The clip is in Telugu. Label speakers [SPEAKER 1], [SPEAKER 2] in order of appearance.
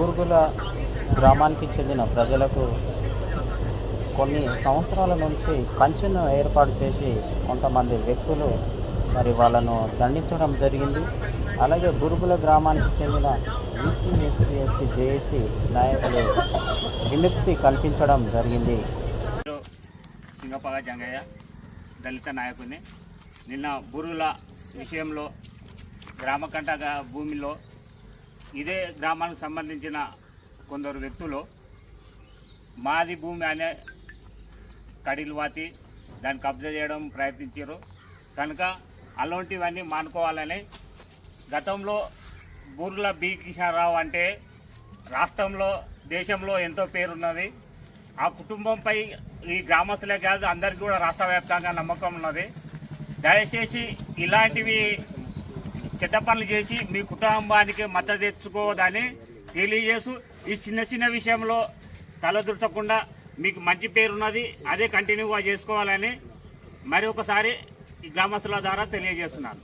[SPEAKER 1] బూర్గుల గ్రామానికి చెందిన ప్రజలకు కొన్ని సంవత్సరాల నుంచి కంచెను ఏర్పాటు చేసి కొంతమంది వ్యక్తులు మరి వాళ్ళను దండించడం జరిగింది. అలాగే బురుగుల గ్రామానికి చెందిన బీసీ ఎస్సీ ఎస్టీ జేఏసీ నాయకులు విముక్తి కల్పించడం జరిగింది.
[SPEAKER 2] సింగపాగ సింగపగ జంగయ్య దళిత నాయకుని నిన్న బురుల విషయంలో గ్రామకంటగా భూమిలో ఇదే గ్రామానికి సంబంధించిన కొందరు వ్యక్తులు మాది భూమి అనే కడిలు వాతి దాన్ని కబ్జా చేయడం ప్రయత్నించారు. కనుక అలాంటివన్నీ మానుకోవాలని గతంలో బూర్ల బి కిషన్రావు అంటే రాష్ట్రంలో దేశంలో ఎంతో పేరున్నది. ఆ కుటుంబంపై ఈ గ్రామస్తులే కాదు అందరికీ కూడా రాష్ట్ర వ్యాప్తంగా నమ్మకం ఉన్నది. దయచేసి ఇలాంటివి చెడ్డ పనులు చేసి మీ కుటుంబానికి మద్దతు తెచ్చుకోదని తెలియజేస్తూ ఈ చిన్న చిన్న విషయంలో తలదుర్చకుండా మీకు మంచి పేరున్నది అదే కంటిన్యూగా చేసుకోవాలని మరి ఒకసారి ఈ గ్రామస్తుల ద్వారా తెలియజేస్తున్నాను.